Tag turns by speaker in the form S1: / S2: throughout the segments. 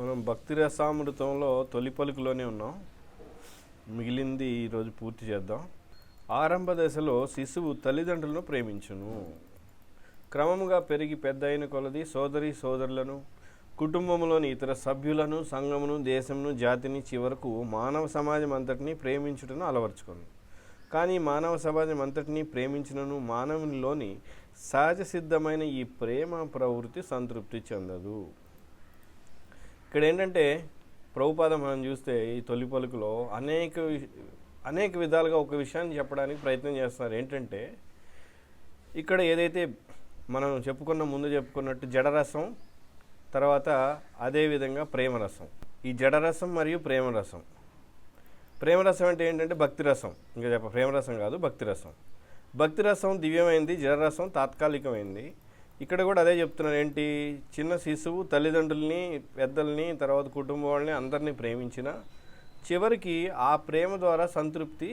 S1: మనం భక్తి రసామృతంలో తొలి పలుకులోనే ఉన్నాం. మిగిలింది ఈరోజు పూర్తి చేద్దాం. ఆరంభ దశలో శిశువు తల్లిదండ్రులను ప్రేమించును. క్రమముగా పెరిగి పెద్ద అయిన కొలది సోదరి సోదరులను కుటుంబంలోని ఇతర సభ్యులను సంఘమును దేశమును జాతిని చివరకు మానవ సమాజం అంతటినీ ప్రేమించుటను అలవర్చుకును. కానీ మానవ సమాజం అంతటినీ ప్రేమించినను మానవునిలోని సహజసిద్ధమైన ఈ ప్రేమ ప్రవృత్తి సంతృప్తి చెందదు. ఇక్కడ ఏంటంటే ప్రభుపాద మనం చూస్తే ఈ తొలి పలుకులో అనేక అనేక విధాలుగా ఒక విషయాన్ని చెప్పడానికి ప్రయత్నం చేస్తున్నారు. ఏంటంటే ఇక్కడ ఏదైతే మనం చెప్పుకున్న ముందు చెప్పుకున్నట్టు జడరసం తర్వాత అదేవిధంగా ప్రేమరసం. ఈ జడరసం మరియు ప్రేమరసం. ప్రేమరసం అంటే ఏంటంటే భక్తిరసం. ఇంకా చెప్ప ప్రేమరసం కాదు భక్తిరసం. భక్తిరసం దివ్యమైంది జడరసం తాత్కాలికమైంది. ఇక్కడ కూడా అదే చెప్తున్నారు ఏంటి? చిన్న శిశువు తల్లిదండ్రుల్ని పెద్దల్ని తర్వాత కుటుంబం వాళ్ళని అందరినీ ప్రేమించిన చివరికి ఆ ప్రేమ ద్వారా సంతృప్తి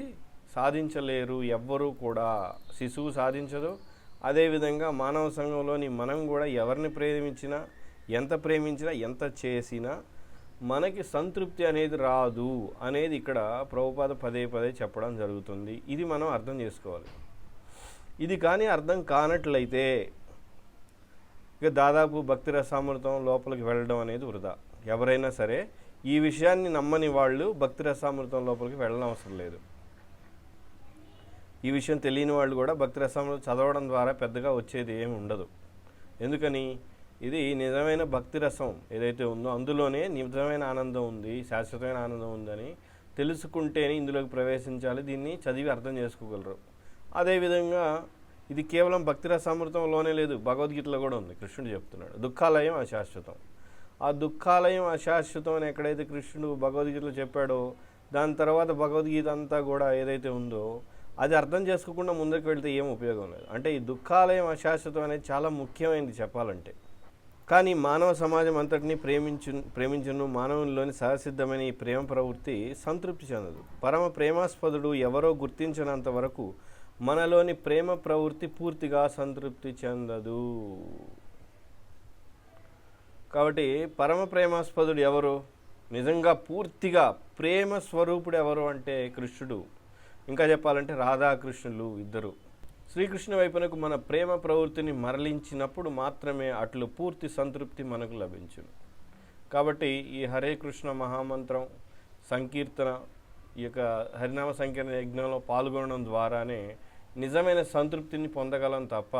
S1: సాధించలేరు ఎవ్వరూ కూడా. శిశువు సాధించదు. అదేవిధంగా మానవ సంఘంలోని మనం కూడా ఎవరిని ప్రేమించినా ఎంత ప్రేమించినా ఎంత చేసినా మనకి సంతృప్తి అనేది రాదు అనేది ఇక్కడ ప్రభుపాద పదే పదే చెప్పడం జరుగుతుంది. ఇది మనం అర్థం చేసుకోవాలి. ఇది కానీ అర్థం కానట్లయితే ఇక దాదాపు భక్తి రసామృతం లోపలికి వెళ్ళడం అనేది వృధా. ఎవరైనా సరే ఈ విషయాన్ని నమ్మని వాళ్ళు భక్తి రసామృతం లోపలికి వెళ్ళడం అవసరం లేదు. ఈ విషయం తెలియని వాళ్ళు కూడా భక్తి రసామృతం చదవడం ద్వారా పెద్దగా వచ్చేది ఏమి ఉండదు. ఎందుకని? ఇది నిజమైన భక్తి రసం ఏదైతే ఉందో అందులోనే నిజమైన ఆనందం ఉంది శాశ్వతమైన ఆనందం ఉందని తెలుసుకుంటేనే ఇందులోకి ప్రవేశించాలి. దీన్ని చదివి అర్థం చేసుకోగలరు. అదేవిధంగా ఇది కేవలం భక్తి రసామృతంలోనే లేదు. భగవద్గీతలో కూడా ఉంది. కృష్ణుడు చెప్తున్నాడు. దుఃఖాలయం అశాశ్వతం. ఆ దుఃఖాలయం అశాశ్వతం అని ఎక్కడైతే కృష్ణుడు భగవద్గీతలో చెప్పాడో దాని తర్వాత భగవద్గీత అంతా కూడా ఏదైతే ఉందో అది అర్థం చేసుకోకుండా ముందుకు వెళ్తే ఏం ఉపయోగం లేదు. అంటే ఈ దుఃఖాలయం అశాశ్వతం అనేది చాలా ముఖ్యమైనది చెప్పాలంటే. కానీ మానవ సమాజం అంతటినీ ప్రేమించు ప్రేమించును మానవునిలోని సహసిద్ధమైన ఈ ప్రేమ ప్రవృత్తి సంతృప్తి చెందదు. పరమ ప్రేమాస్పదుడు ఎవరో గుర్తించినంత వరకు మనలోని ప్రేమ ప్రవృత్తి పూర్తిగా సంతృప్తి చెందదు. కాబట్టి పరమ ప్రేమాస్పదుడు ఎవరు? నిజంగా పూర్తిగా ప్రేమ స్వరూపుడు ఎవరు అంటే కృష్ణుడు. ఇంకా చెప్పాలంటే రాధాకృష్ణులు ఇద్దరు. శ్రీకృష్ణ వైపునకు మన ప్రేమ ప్రవృత్తిని మరలించినప్పుడు మాత్రమే అట్లు పూర్తి సంతృప్తి మనకు లభించును. కాబట్టి ఈ హరే కృష్ణ మహామంత్రం సంకీర్తన ఈ యొక్క హరినామ సంకీర్ణ యజ్ఞంలో పాల్గొనడం ద్వారానే నిజమైన సంతృప్తిని పొందగలం తప్ప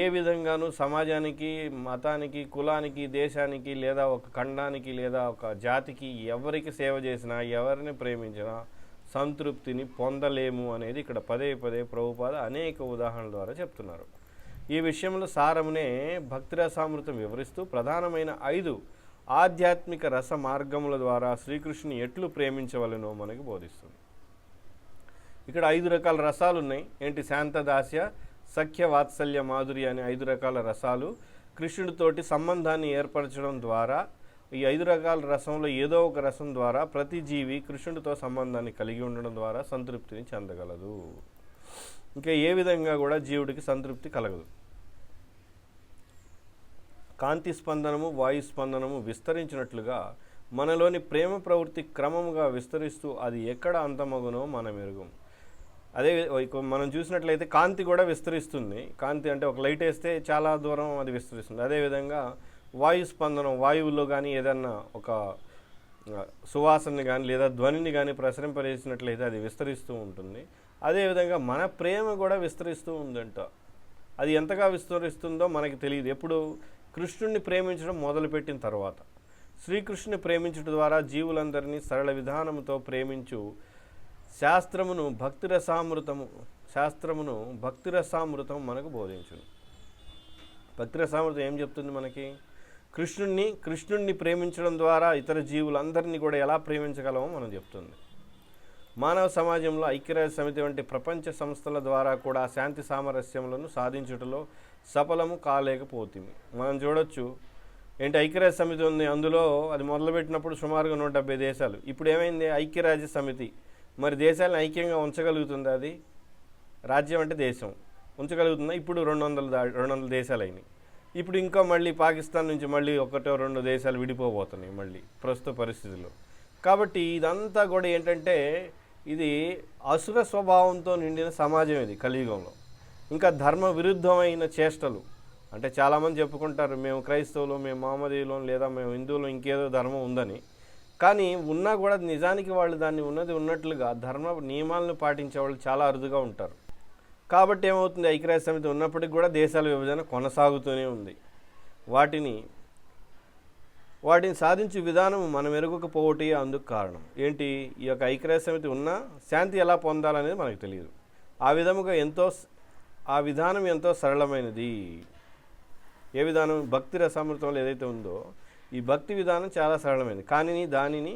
S1: ఏ విధంగానూ సమాజానికి మతానికి కులానికి దేశానికి లేదా ఒక ఖండానికి లేదా ఒక జాతికి ఎవరికి సేవ చేసినా ఎవరిని ప్రేమించినా సంతృప్తిని పొందలేము అనేది ఇక్కడ పదే పదే ప్రభుపాద అనేక ఉదాహరణల ద్వారా చెప్తున్నారు. ఈ విషయంలో సారమునే భక్తి రసామృతం వివరిస్తూ ప్రధానమైన ఐదు ఆధ్యాత్మిక రస మార్గముల ద్వారా శ్రీకృష్ణుని ఎట్లు ప్రేమించవలనో మనకు బోధిస్తుంది. ఇక్కడ ఐదు రకాల రసాలు ఉన్నాయి ఏంటి శాంతదాస్య సఖ్య వాత్సల్య మాధురి అనే ఐదు రకాల రసాలు. కృష్ణుడితోటి సంబంధాన్ని ఏర్పరచడం ద్వారా ఈ ఐదు రకాల రసంలో ఏదో ఒక రసం ద్వారా ప్రతి జీవి కృష్ణుడితో సంబంధాన్ని కలిగి ఉండడం ద్వారా సంతృప్తిని చెందగలదు. ఇంకా ఏ విధంగా కూడా జీవుడికి సంతృప్తి కలగదు. కాంతి స్పందనము వాయు స్పందనము విస్తరించినట్లుగా మనలోని ప్రేమ ప్రవృత్తి క్రమముగా విస్తరిస్తూ అది ఎక్కడ అంతమగునో మనం ఎరుగం అదే మనం చూసినట్లయితే కాంతి కూడా విస్తరిస్తుంది. కాంతి అంటే ఒక లైట్ వేస్తే చాలా దూరం అది విస్తరిస్తుంది. అదేవిధంగా వాయు స్పందనం వాయువులో కానీ ఏదన్నా ఒక సువాసనని కానీ లేదా ధ్వనిని కానీ ప్రసరింపజేసినట్లయితే అది విస్తరిస్తూ ఉంటుంది. అదేవిధంగా మన ప్రేమ కూడా విస్తరిస్తూ ఉందంట. అది ఎంతగా విస్తరిస్తుందో మనకి తెలియదు. ఎప్పుడు కృష్ణుడిని ప్రేమించడం మొదలుపెట్టిన తర్వాత. శ్రీకృష్ణుని ప్రేమించడం ద్వారా జీవులందరినీ సరళ విధానముతో ప్రేమించు శాస్త్రమును భక్తిరసామృతము శాస్త్రమును భక్తిరసామృతం మనకు బోధించును. భక్తిరసామృతం ఏం చెప్తుంది మనకి? కృష్ణుణ్ణి కృష్ణుణ్ణి ప్రేమించడం ద్వారా ఇతర జీవులందరినీ కూడా ఎలా ప్రేమించగలమో మనం చెప్తుంది. మానవ సమాజంలో ఐక్యరాజ్య సమితి వంటి ప్రపంచ సంస్థల ద్వారా కూడా శాంతి సామరస్యములను సాధించుటలో సఫలము కాలేకపోతుంది మనం చూడొచ్చు ఏంటి ఐక్యరాజ్య సమితి ఉంది అందులో అది మొదలుపెట్టినప్పుడు సుమారుగా నూట డెబ్బై దేశాలు. ఇప్పుడు ఏమైంది? ఐక్యరాజ్య సమితి. మరి దేశాలను ఐక్యంగా ఉంచగలుగుతుంది అది? రాజ్యం అంటే దేశం. ఉంచగలుగుతుందా? ఇప్పుడు రెండు వందల దా రెండు వందల దేశాలు అయినాయి ఇప్పుడు ఇంకా మళ్ళీ పాకిస్తాన్ నుంచి మళ్ళీ ఒకటో రెండు దేశాలు విడిపోబోతున్నాయి మళ్ళీ ప్రస్తుత పరిస్థితుల్లో. కాబట్టి ఇదంతా కూడా ఏంటంటే ఇది అసుర స్వభావంతో నిండిన సమాజం ఇది కలియుగంలో. ఇంకా ధర్మ విరుద్ధమైన చేష్టలు. అంటే చాలామంది చెప్పుకుంటారు మేము క్రైస్తవులు మేము మామదీయులు లేదా మేము హిందువులు ఇంకేదో ధర్మం ఉందని. కానీ ఉన్నా కూడా నిజానికి వాళ్ళు దాన్ని ఉన్నది ఉన్నట్లుగా ధర్మ నియమాలను పాటించే వాళ్ళు చాలా అరుదుగా ఉంటారు. కాబట్టి ఏమవుతుంది? ఐక్యరాజ్య సమితి ఉన్నప్పటికీ కూడా దేశాల విభజన కొనసాగుతూనే ఉంది. వాటిని వాటిని సాధించే విధానం మనం ఎరగకపోవటే అందుకు కారణం. ఏంటి? ఈ యొక్క ఐక్యరాజ్య సమితి ఉన్నా శాంతి ఎలా పొందాలనేది మనకు తెలియదు. ఆ విధముగా ఎంతో ఆ విధానం ఎంతో సరళమైనది. ఏ విధానం? భక్తి రసామృతంలో ఏదైతే ఉందో ఈ భక్తి విధానం చాలా సరళమైనది కానీ దానిని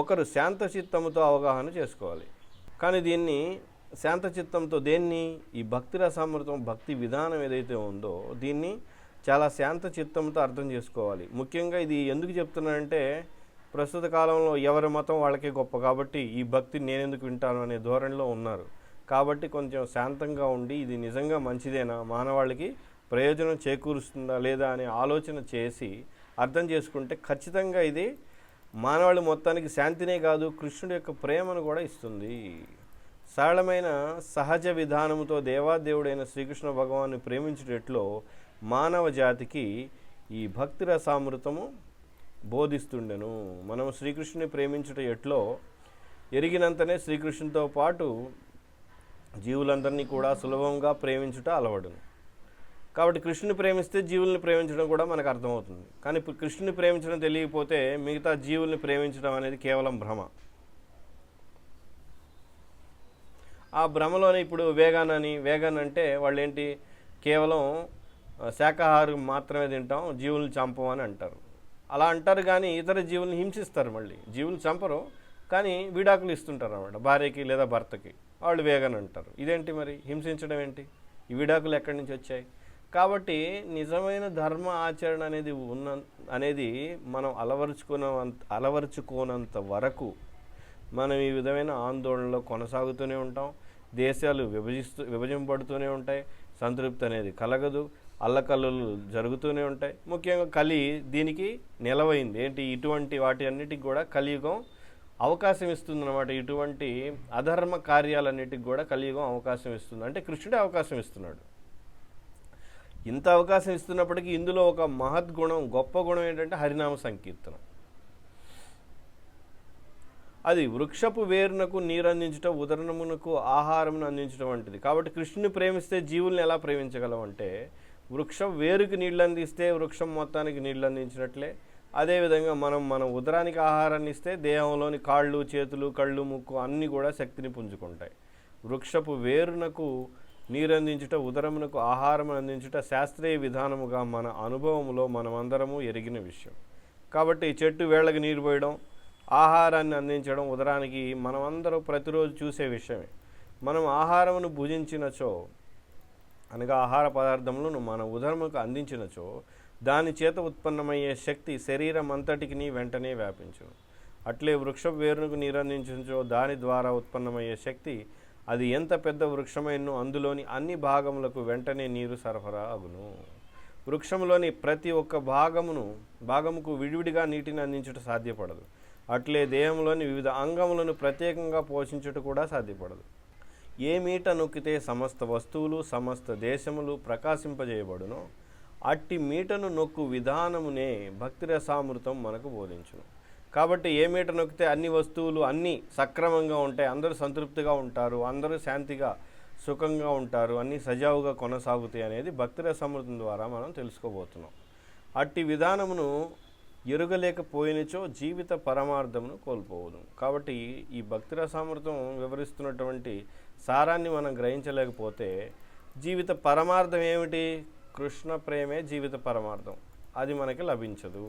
S1: ఒకరు శాంతచిత్తంతో అవగాహన చేసుకోవాలి. కానీ దీన్ని శాంతచిత్తంతో దేన్ని? ఈ భక్తి రసామృతం భక్తి విధానం ఏదైతే ఉందో దీన్ని చాలా శాంత చిత్తంతో అర్థం చేసుకోవాలి. ముఖ్యంగా ఇది ఎందుకు చెప్తున్నానంటే ప్రస్తుత కాలంలో ఎవరి మతం వాళ్ళకే గొప్ప కాబట్టి ఈ భక్తిని నేనెందుకు వింటాను అనే ధోరణిలో ఉన్నారు. కాబట్టి కొంచెం శాంతంగా ఉండి ఇది నిజంగా మంచిదేనా? మానవాళికి ప్రయోజనం చేకూరుస్తుందా లేదా అనే ఆలోచన చేసి అర్థం చేసుకుంటే ఖచ్చితంగా ఇది మానవాళి మొత్తానికి శాంతినే కాదు కృష్ణుడి యొక్క ప్రేమను కూడా ఇస్తుంది. సరళమైన సహజ విధానముతో దేవాదేవుడైన శ్రీకృష్ణ భగవాన్ని ప్రేమించేటట్లో మానవ జాతికి ఈ భక్తి రసామృతము బోధిస్తుండెను. మనం శ్రీకృష్ణుని ప్రేమించుట ఎట్లో ఎరిగినంతనే శ్రీకృష్ణునితో పాటు జీవులందరినీ కూడా సులభంగా ప్రేమించుట అలవడును కాబట్టి కృష్ణుని ప్రేమిస్తే జీవుల్ని ప్రేమించడం కూడా మనకు అర్థమవుతుంది. కానీ ఇప్పుడు కృష్ణుని ప్రేమించడం తెలియకపోతే మిగతా జీవుల్ని ప్రేమించడం అనేది కేవలం భ్రమ. ఆ భ్రమలోనే ఇప్పుడు వేగాన్ అని వేగాన్ అంటే వాళ్ళు ఏంటి కేవలం శాకాహారం మాత్రమే తింటాం జీవుల్ని చంపం అని అంటారు. అలా అంటారు కానీ ఇతర జీవుల్ని హింసిస్తారు మళ్ళీ. జీవులు చంపరు కానీ విడాకులు ఇస్తుంటారు అన్నమాట. భార్యకి లేదా భర్తకి. వాళ్ళు వేగన్ అంటారు. ఇదేంటి మరి? హింసించడం ఏంటి? ఈ విడాకులు ఎక్కడి నుంచి వచ్చాయి? కాబట్టి నిజమైన ధర్మ ఆచరణ అనేది ఉన్న అనేది మనం అలవరుచుకున్న అలవరుచుకోనంత వరకు మనం ఈ విధమైన ఆందోళనలో కొనసాగుతూనే ఉంటాం. దేశాలు విభజిస్తూ విభజింపబడుతూనే ఉంటాయి. సంతృప్తి అనేది కలగదు. అల్లకల్లులు జరుగుతూనే ఉంటాయి. ముఖ్యంగా కలి దీనికి నిలవైంది. ఏంటి? ఇటువంటి వాటి అన్నిటికి కూడా కలియుగం అవకాశం ఇస్తుంది అనమాట ఇటువంటి అధర్మ కార్యాలన్నిటికి కూడా కలియుగం అవకాశం ఇస్తుంది. అంటే కృష్ణుడే అవకాశం ఇస్తున్నాడు. ఇంత అవకాశం ఇస్తున్నప్పటికీ ఇందులో ఒక మహద్గుణం గొప్ప గుణం ఏంటంటే హరినామ సంకీర్తనం. అది వృక్షపు వేరునకు నీరు అందించటం ఉదరణమునకు ఆహారమును అందించడం వంటిది. కాబట్టి కృష్ణుని ప్రేమిస్తే జీవుల్ని ఎలా ప్రేమించగలం అంటే వృక్షం వేరుకి నీళ్ళు అందిస్తే వృక్షం మొత్తానికి నీళ్ళు అందించినట్లే. అదేవిధంగా మనం మన ఉదరానికి ఆహారాన్ని ఇస్తే దేహంలోని కాళ్ళు చేతులు కళ్ళు ముక్కు అన్నీ కూడా శక్తిని పుంజుకుంటాయి. వృక్షపు వేరునకు నీరందించుట ఉదరమునకు ఆహారం అందించుట శాస్త్రీయ విధానముగా మన అనుభవములో మనమందరము ఎరిగిన విషయం. కాబట్టి చెట్టు వేళ్ళకి నీరు పోయడం ఆహారాన్ని అందించడం ఉదరానికి మనమందరం ప్రతిరోజు చూసే విషయమే. మనం ఆహారమును భుజించినచో అనగా ఆహార పదార్థములను మన ఉదరముకు అందించినచో దాని చేత ఉత్పన్నమయ్యే శక్తి శరీరం అంతటికి వెంటనే వ్యాపించును. అట్లే వృక్ష వేరునకు నీరు దాని ద్వారా ఉత్పన్నమయ్యే శక్తి అది ఎంత పెద్ద వృక్షమైనో అందులోని అన్ని భాగములకు వెంటనే నీరు సరఫరా అగును. వృక్షంలోని ప్రతి ఒక్క భాగమును భాగముకు విడివిడిగా నీటిని అందించుట సాధ్యపడదు. అట్లే దేహంలోని వివిధ అంగములను ప్రత్యేకంగా పోషించుట కూడా సాధ్యపడదు. ఏ మీట నొక్కితే సమస్త వస్తువులు సమస్త దేశములు ప్రకాశింపజేయబడునో. అట్టి మీటను నొక్కు విధానమునే భక్తిరసామృతం మనకు బోధించును. కాబట్టి ఏ మీట నొక్కితే అన్ని వస్తువులు అన్నీ సక్రమంగా ఉంటాయి. అందరూ సంతృప్తిగా ఉంటారు. అందరూ శాంతిగా సుఖంగా ఉంటారు. అన్నీ సజావుగా కొనసాగుతాయి అనేది భక్తిర సమృద్ధం ద్వారా మనం తెలుసుకోబోతున్నాం. అట్టి విధానమును ఎరుగలేకపోయినచో జీవిత పరమార్థమును కోల్పోవదు కాబట్టి ఈ భక్తిర సామర్థ్యం వివరిస్తున్నటువంటి సారాన్ని మనం గ్రహించలేకపోతే జీవిత పరమార్థం ఏమిటి? కృష్ణ ప్రేమే జీవిత పరమార్థం. అది మనకి లభించదు.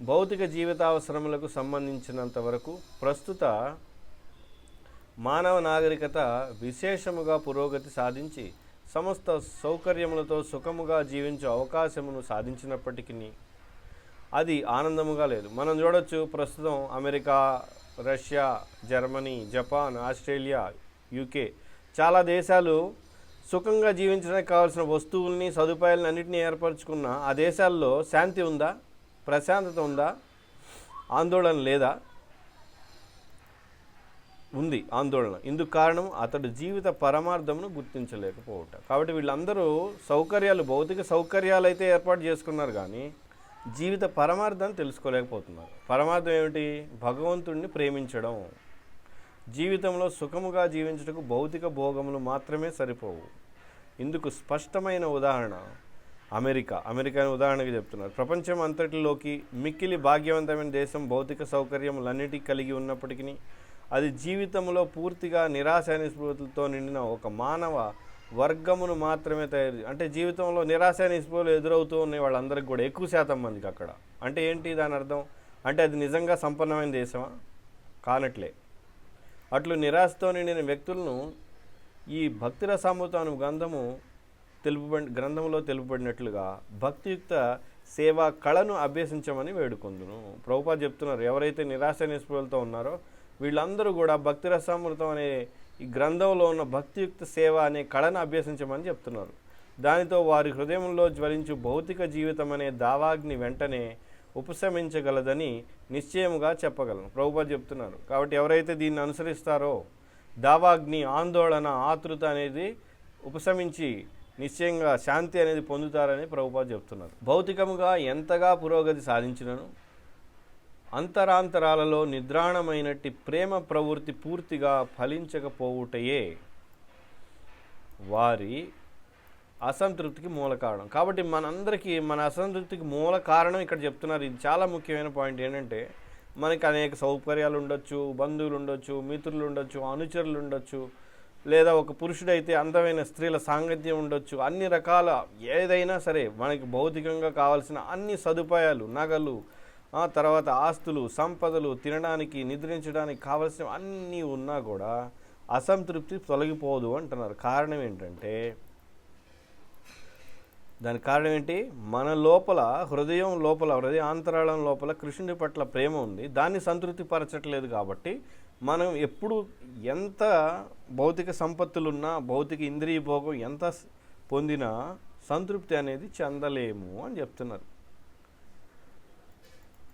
S1: భౌతిక జీవితావసరములకు సంబంధించినంత వరకు ప్రస్తుత మానవ నాగరికత విశేషముగా పురోగతి సాధించి సమస్త సౌకర్యములతో సుఖముగా జీవించే అవకాశమును సాధించినప్పటికీ అది ఆనందముగా లేదు. మనం చూడొచ్చు ప్రస్తుతం America Russia Germany Japan Australia UK చాలా దేశాలు సుఖంగా జీవించడానికి కావాల్సిన వస్తువుల్ని సదుపాయాలను అన్నింటినీ ఏర్పరచుకున్న ఆ దేశాల్లో శాంతి ఉందా? ప్రశాంతత ఉందా? ఆందోళన లేదా? ఉంది ఆందోళన. ఇందుకు కారణం అతడు జీవిత పరమార్థమును గుర్తించలేకపోవట. కాబట్టి వీళ్ళందరూ సౌకర్యాలు భౌతిక సౌకర్యాలు అయితే ఏర్పాటు చేసుకున్నారు కానీ జీవిత పరమార్థాన్ని తెలుసుకోలేకపోతున్నారు. పరమార్థం ఏమిటి? భగవంతుడిని ప్రేమించడం. జీవితంలో సుఖముగా జీవించటకు భౌతిక భోగములు మాత్రమే సరిపోవు. ఇందుకు స్పష్టమైన ఉదాహరణ అమెరికా. అమెరికాని ఉదాహరణగా చెప్తున్నారు. ప్రపంచం అంతటిలోకి మిక్కిలి భాగ్యవంతమైన దేశం భౌతిక సౌకర్యములన్నిటికీ కలిగి ఉన్నప్పటికీ అది జీవితంలో పూర్తిగా నిరాశ నిస్పృహలతో నిండిన ఒక మానవ వర్గమును మాత్రమే తయారు అంటే జీవితంలో నిరాశ నిస్పృహలు ఎదురవుతూ ఉన్నాయి వాళ్ళందరికీ కూడా ఎక్కువ శాతం మందికి అక్కడ. అంటే ఏంటి దాని అర్థం? అంటే అది నిజంగా సంపన్నమైన దేశమా? కానట్లే. అట్లు నిరాశతో నిండిన వ్యక్తులను ఈ భక్తి రసామృతం గ్రంథము తెలుపబడి గ్రంథంలో తెలుపబడినట్లుగా భక్తియుక్త సేవా కళను అభ్యసించమని వేడుకొందును. ప్రభుపా చెప్తున్నారు ఎవరైతే నిరాశ నిస్పృహలతో ఉన్నారో వీళ్ళందరూ కూడా భక్తి రసామృతం అనే ఈ గ్రంథంలో ఉన్న భక్తియుక్త సేవ అనే కళను అభ్యసించమని చెప్తున్నారు. దానితో వారి హృదయంలో జ్వలించు భౌతిక జీవితం అనే దావాగ్ని వెంటనే ఉపశమించగలదని నిశ్చయముగా చెప్పగలను. ప్రభుపా చెప్తున్నారు కాబట్టి ఎవరైతే దీన్ని అనుసరిస్తారో దావాగ్ని ఆందోళన ఆతృత అనేది ఉపశమించి నిశ్చయంగా శాంతి అనేది పొందుతారని ప్రభుపా చెప్తున్నారు. భౌతికముగా ఎంతగా పురోగతి సాధించినను అంతరాంతరాలలో నిద్రాణమైనట్టి ప్రేమ ప్రవృత్తి పూర్తిగా ఫలించకపోవుటయే వారి అసంతృప్తికి మూల కారణం. కాబట్టి మనందరికీ మన అసంతృప్తికి మూల కారణం ఇక్కడ చెప్తున్నారు. ఇది చాలా ముఖ్యమైన పాయింట్ ఏంటంటే మనకి అనేక సౌకర్యాలు ఉండొచ్చు బంధువులు ఉండొచ్చు మిత్రులు ఉండొచ్చు అనుచరులు ఉండొచ్చు లేదా ఒక పురుషుడైతే అందమైన స్త్రీల సాంగత్యం ఉండొచ్చు. అన్ని రకాల ఏదైనా సరే మనకి భౌతికంగా కావాల్సిన అన్ని సదుపాయాలు నగలు ఆ తర్వాత ఆస్తులు సంపదలు తినడానికి నిద్రించడానికి కావలసిన అన్నీ ఉన్నా కూడా అసంతృప్తి తొలగిపోదు అంటున్నారు. కారణం ఏంటంటే దానికి కారణం ఏంటి? మన లోపల హృదయం లోపల హృదయ అంతరాళం లోపల కృష్ణుడి పట్ల ప్రేమ ఉంది. దాన్ని సంతృప్తి పరచట్లేదు కాబట్టి మనం ఎప్పుడు ఎంత భౌతిక సంపత్తులున్నా భౌతిక ఇంద్రియ భోగం ఎంత పొందినా సంతృప్తి అనేది చెందలేము అని చెప్తున్నారు.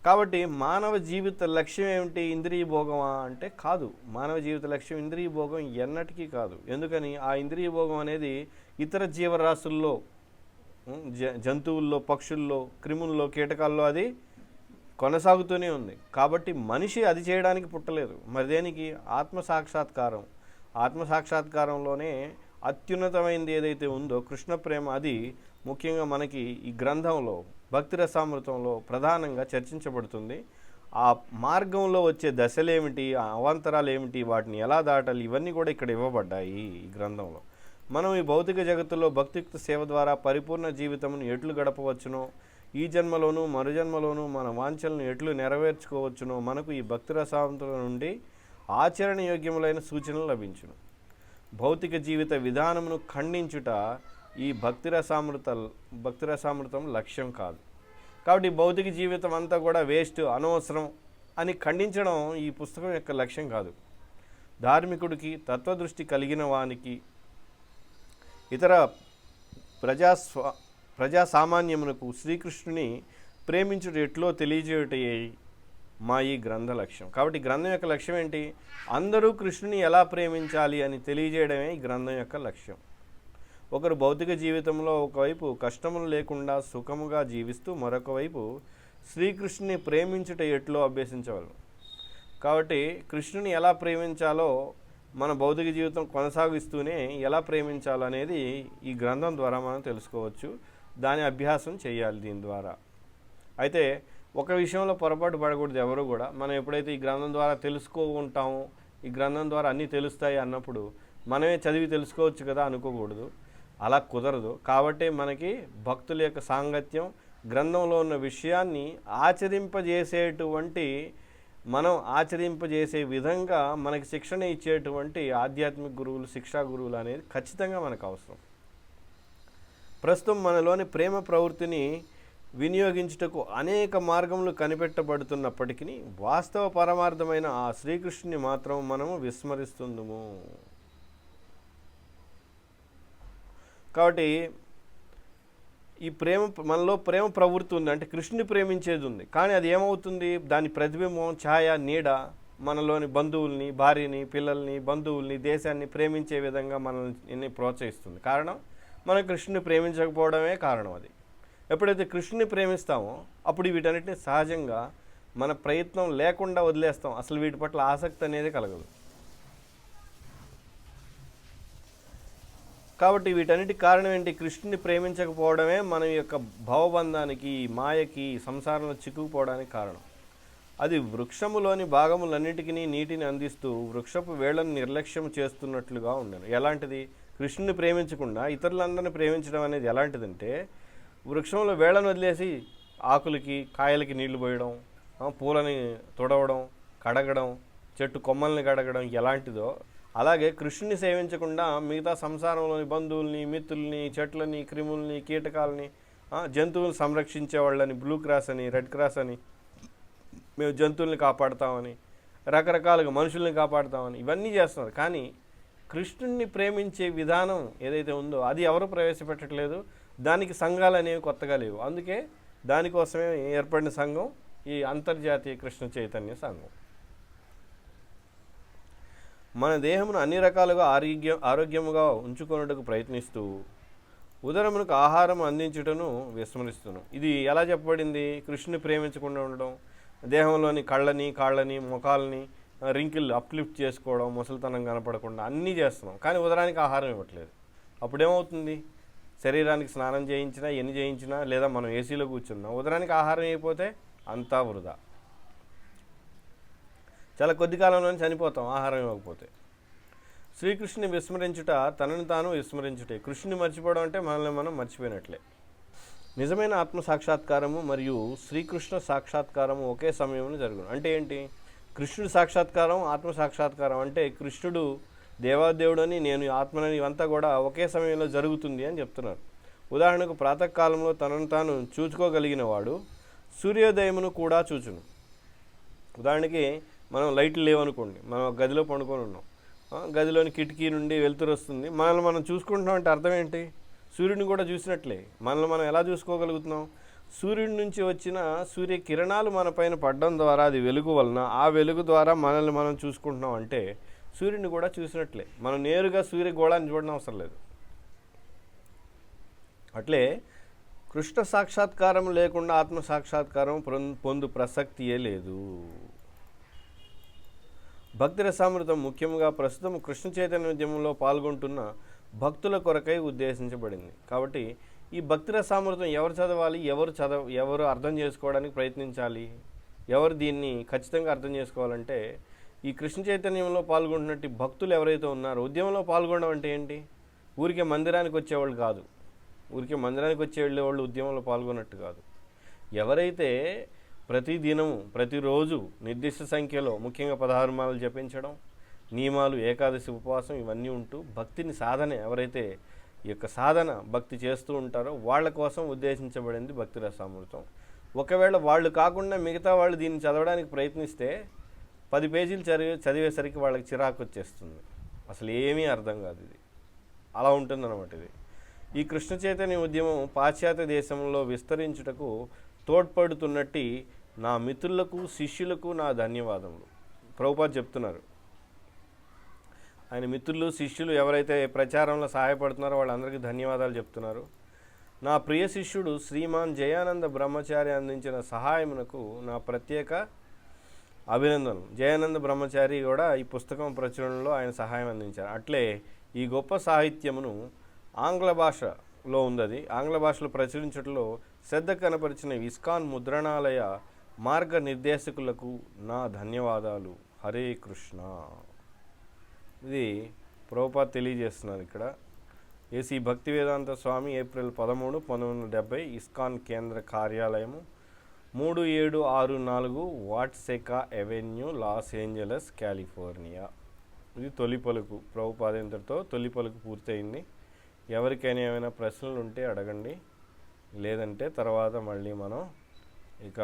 S1: కాబట్టి మానవ జీవిత లక్ష్యం ఏమిటి? ఇంద్రియ భోగమా అంటే కాదు. మానవ జీవిత లక్ష్యం ఇంద్రియ భోగం ఎన్నటికీ కాదు. ఎందుకని? ఆ ఇంద్రియ భోగం అనేది ఇతర జీవరాశుల్లో జ జంతువుల్లో పక్షుల్లో క్రిముల్లో కీటకాల్లో అది కొనసాగుతూనే ఉంది. కాబట్టి మనిషి అది చేయడానికి పుట్టలేదు. మరి దేనికి? ఆత్మ సాక్షాత్కారం ఆత్మ సాక్షాత్కారంలోనే అత్యున్నతమైనది ఏదైతే ఉందో కృష్ణ ప్రేమ అది ముఖ్యంగా మనకి ఈ గ్రంథంలో భక్తి రసామృతంలో ప్రధానంగా చర్చించబడుతుంది. ఆ మార్గంలో వచ్చే దశలేమిటి ఆ అవాంతరాలు ఏమిటి వాటిని ఎలా దాటాలి ఇవన్నీ కూడా ఇక్కడ ఇవ్వబడ్డాయి ఈ గ్రంథంలో. మనం ఈ భౌతిక జగత్తులో భక్తియుక్త సేవ ద్వారా పరిపూర్ణ జీవితమును ఎట్లు గడపవచ్చునో? ఈ జన్మలోనూ మరు జన్మలోనూ మన వాంఛలను ఎట్లు నెరవేర్చుకోవచ్చునో మనకు ఈ భక్తి రసాంతుల నుండి ఆచరణ యోగ్యములైన సూచనలు లభించును. భౌతిక జీవిత విధానమును ఖండించుట ఈ భక్తి రసామృత భక్తి రసామృతం లక్ష్యం కాదు. కాబట్టి ఈ భౌతిక జీవితం అంతా కూడా వేస్ట్ అనవసరం అని ఖండించడం ఈ పుస్తకం యొక్క లక్ష్యం కాదు. ధార్మికుడికి తత్వదృష్టి కలిగిన వానికి ఇతర ప్రజాస్వ ప్రజా సామాన్యమునకు శ్రీకృష్ణుని ప్రేమించుట ఎట్లో తెలియజేయుటయే మా ఈ గ్రంథ లక్ష్యం. కాబట్టి గ్రంథం యొక్క లక్ష్యం ఏంటి? అందరూ కృష్ణుని ఎలా ప్రేమించాలి అని తెలియజేయడమే ఈ గ్రంథం యొక్క లక్ష్యం. ఒకరు భౌతిక జీవితంలో ఒకవైపు కష్టములు లేకుండా సుఖముగా జీవిస్తూ మరొక వైపు శ్రీకృష్ణుని ప్రేమించుట ఎట్లో అభ్యసించవలం కాబట్టి కృష్ణుని ఎలా ప్రేమించాలో మన భౌతిక జీవితం కొనసాగిస్తూనే ఎలా ప్రేమించాలనేది ఈ గ్రంథం ద్వారా మనం తెలుసుకోవచ్చు. దాని అభ్యాసం చేయాలి దీని ద్వారా. అయితే ఒక విషయంలో పొరపాటు పడకూడదు ఎవరు కూడా. మనం ఎప్పుడైతే ఈ గ్రంథం ద్వారా తెలుసుకో ఉంటామో ఈ గ్రంథం ద్వారా అన్నీ తెలుస్తాయి అన్నప్పుడు మనమే చదివి తెలుసుకోవచ్చు కదా అనుకోకూడదు. అలా కుదరదు. కాబట్టి మనకి భక్తుల యొక్క సాంగత్యం గ్రంథంలో ఉన్న విషయాన్ని ఆచరింపజేసేటువంటి మనం ఆచరింపజేసే విధంగా మనకి శిక్షణ ఇచ్చేటువంటి ఆధ్యాత్మిక గురువులు శిక్షా గురువులు అనేది ఖచ్చితంగా మనకు అవసరం. ప్రస్తుతం మనలోని ప్రేమ ప్రవృత్తిని వినియోగించుటకు అనేక మార్గములు కనిపెట్టబడుతున్నప్పటికీ వాస్తవ పరమార్థమైన ఆ శ్రీకృష్ణుని మాత్రం మనము విస్మరిస్తుందము. కాబట్టి ఈ ప్రేమ మనలో ప్రేమ ప్రవృత్తి ఉంది. అంటే కృష్ణుని ప్రేమించేది ఉంది. కానీ అది ఏమవుతుంది? దాని ప్రతిబింబం ఛాయ నీడ మనలోని బంధువుల్ని భార్యని పిల్లల్ని బంధువుల్ని దేశాన్ని ప్రేమించే విధంగా మనల్ని ప్రోత్సహిస్తుంది. కారణం మనం కృష్ణుని ప్రేమించకపోవడమే కారణం అది. ఎప్పుడైతే కృష్ణుని ప్రేమిస్తామో అప్పుడు వీటన్నిటిని సహజంగా మన ప్రయత్నం లేకుండా వదిలేస్తాం. అసలు వీటి పట్ల ఆసక్తి అనేది కలగదు. కాబట్టి వీటన్నిటి కారణం ఏంటి? కృష్ణుని ప్రేమించకపోవడమే మన యొక్క భవబంధానికి మాయకి సంసారంలో చిక్కుకుపోవడానికి కారణం. అది వృక్షములోని భాగములన్నిటికీ నీటిని అందిస్తూ వృక్షపు వేళ్ళను నిర్లక్ష్యం చేస్తున్నట్లుగా ఉండను. ఎలాంటిది? కృష్ణుని ప్రేమించకుండా ఇతరులందరిని ప్రేమించడం అనేది ఎలాంటిదంటే వృక్షంలో వేళను వదిలేసి ఆకులకి కాయలకి నీళ్ళు పోయడం పూలని తుడవడం కడగడం చెట్టు కొమ్మల్ని కడగడం ఎలాంటిదో అలాగే కృష్ణుని సేవించకుండా మిగతా సంసారంలోని బంధువుల్ని మిత్రుల్ని చెట్లని క్రిముల్ని కీటకాలని జంతువులను సంరక్షించే వాళ్ళని బ్లూ క్రాస్ అని రెడ్ క్రాస్ అని మేము జంతువుల్ని కాపాడుతామని రకరకాలుగా మనుషుల్ని కాపాడుతామని ఇవన్నీ చేస్తున్నారు. కానీ కృష్ణుణ్ణి ప్రేమించే విధానం ఏదైతే ఉందో అది ఎవరు ప్రవేశపెట్టట్లేదు. దానికి సంఘాలు అనేవి కొత్తగా లేవు. అందుకే దానికోసమే ఏర్పడిన సంఘం ఈ అంతర్జాతీయ కృష్ణ చైతన్య సంఘం. మన దేహమును అన్ని రకాలుగా ఆరోగ్య ఆరోగ్యముగా ఉంచుకొనుటకు ప్రయత్నిస్తూ ఉదరమునకు ఆహారం అందించుటను విస్మరిస్తున్నాం ఇది ఎలా చెప్పబడింది? కృష్ణుని ప్రేమించకుండా ఉండడం దేహంలోని కళ్ళని కాళ్ళని ముఖాలని రింకిల్ అప్లిఫ్ట్ చేసుకోవడం ముసలితనం కనపడకుండా అన్నీ చేస్తున్నాం. కానీ ఉదరానికి ఆహారం ఇవ్వట్లేదు. అప్పుడేమవుతుంది? శరీరానికి స్నానం చేయించినా ఎన్ని చేయించినా లేదా మనం ఏసీలో కూర్చున్నా ఉదరానికి ఆహారం అయిపోతే అంతా వృధా. చాలా కొద్ది కాలంలోనే చనిపోతాం ఆహారం ఇవ్వకపోతే. శ్రీకృష్ణుని విస్మరించుట తనని తాను విస్మరించుటే. కృష్ణుని మర్చిపోవడం అంటే మనల్ని మనం మర్చిపోయినట్లే. నిజమైన ఆత్మ సాక్షాత్కారము మరియు శ్రీకృష్ణ సాక్షాత్కారము ఒకే సమయంలో జరుగును. అంటే ఏంటి? కృష్ణుడు సాక్షాత్కారం ఆత్మ సాక్షాత్కారం అంటే కృష్ణుడు దేవాదేవుడని నేను ఆత్మనని ఇవంతా కూడా ఒకే సమయంలో జరుగుతుంది అని చెప్తున్నారు. ఉదాహరణకు ప్రాతకాలంలో తనను తాను చూచుకోగలిగిన వాడు సూర్యోదయమును కూడా చూచును. ఉదాహరణకి మనం లైట్లు లేవనుకోండి మనం గదిలో పండుకొని ఉన్నాం. గదిలోని కిటికీ నుండి వెలుతురు వస్తుంది. మనల్ని మనం చూసుకుంటున్నాం అంటే అర్థం ఏంటి? సూర్యుడిని కూడా చూసినట్లే. మనల్ని మనం ఎలా చూసుకోగలుగుతున్నాం? సూర్యుడి నుంచి వచ్చిన సూర్య కిరణాలు మన పైన పడడం ద్వారా అది వెలుగు వలన ఆ వెలుగు ద్వారా మనల్ని మనం చూసుకుంటున్నాం అంటే సూర్యుని కూడా చూసినట్లే. మనం నేరుగా సూర్య గోళాన్ని చూడడం అవసరం లేదు. అట్లే కృష్ణ సాక్షాత్కారం లేకుండా ఆత్మ సాక్షాత్కారం పొం- పొందు ప్రసక్తియే లేదు. భక్తి రసామృతం ముఖ్యంగా ప్రస్తుతం కృష్ణ చైతన్య ఉద్యమంలో పాల్గొంటున్న భక్తుల కొరకై ఉద్దేశించబడింది. కాబట్టి ఈ భక్తి రసామృతం ఎవరు చదవాలి ఎవరు చదవ ఎవరు అర్థం చేసుకోవడానికి ప్రయత్నించాలి ఎవరు దీన్ని ఖచ్చితంగా అర్థం చేసుకోవాలంటే ఈ కృష్ణ చైతన్యంలో పాల్గొంటున్నట్టు భక్తులు ఎవరైతే ఉన్నారో ఉద్యమంలో పాల్గొనడం అంటే ఏంటి? ఊరికే మందిరానికి వచ్చేవాళ్ళు కాదు. ఊరికే మందిరానికి వచ్చే వెళ్ళేవాళ్ళు ఉద్యమంలో పాల్గొన్నట్టు కాదు. ఎవరైతే ప్రతి దినము ప్రతిరోజు నిర్దిష్ట సంఖ్యలో ముఖ్యంగా పదహారు మాలలు జపించడం నియమాలు ఏకాదశి ఉపవాసం ఇవన్నీ ఉంటూ భక్తిని సాధన ఎవరైతే ఈ యొక్క సాధన భక్తి చేస్తూ ఉంటారో వాళ్ళ కోసం ఉద్దేశించబడింది భక్తి రసామృతం. ఒకవేళ వాళ్ళు కాకుండా మిగతా వాళ్ళు దీన్ని చదవడానికి ప్రయత్నిస్తే పది పేజీలు చదివే చదివేసరికి వాళ్ళకి చిరాకు వచ్చేస్తుంది. అసలు ఏమీ అర్థం కాదు ఇది. అలా ఉంటుందన్నమాట ఇది. ఈ కృష్ణ చైతన్య ఉద్యమం పాశ్చాత్య దేశంలో విస్తరించుటకు తోడ్పడుతున్నట్టు నా మిత్రులకు శిష్యులకు నా ధన్యవాదములు. ప్రభుపాద్ చెప్తున్నారు. ఆయన మిత్రులు శిష్యులు ఎవరైతే ప్రచారంలో సహాయపడుతున్నారో వాళ్ళందరికీ ధన్యవాదాలు చెప్తున్నారు. నా ప్రియ శిష్యుడు శ్రీమాన్ జయానంద బ్రహ్మచారి అందించిన సహాయమునకు నా ప్రత్యేక అభినందనలు. జయానంద బ్రహ్మచారి కూడా ఈ పుస్తకం ప్రచురణలో ఆయన సహాయం అందించారు. అట్లే ఈ గొప్ప సాహిత్యమును ఆంగ్ల భాషలో ఉంది ఆంగ్ల భాషలో ప్రచురించడంలో శ్రద్ధ కనపరిచిన ఇస్కాన్ ముద్రణాలయ మార్గనిర్దేశకులకు నా ధన్యవాదాలు. హరే కృష్ణ. ఇది ప్రోపా తెలియజేస్తున్నారు ఇక్కడ. ఏసీ భక్తి వేదాంత స్వామి ఏప్రిల్ పదమూడు పంతొమ్మిది వందల డెబ్బై ఇస్కాన్ కేంద్ర కార్యాలయము మూడు ఏడు ఆరు నాలుగు Watseka avenue Los Angeles California. ఇది తొలి పలుకు ప్రభుపాదేంతటితో తొలి పలుకు పూర్తయింది. ఎవరికైనా ఏమైనా ప్రశ్నలు ఉంటే అడగండి. లేదంటే తర్వాత మళ్ళీ మనం ఇక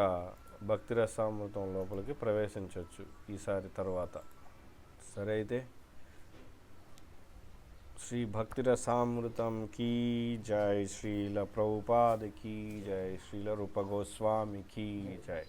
S1: భక్తి రసామృతం లోపలికి ప్రవేశించవచ్చు ఈసారి తర్వాత. సరే అయితే. श्री भक्ति रसामृतम की जय श्रील प्रभुपाद की जय श्रील रूप गोस्वामी की जय।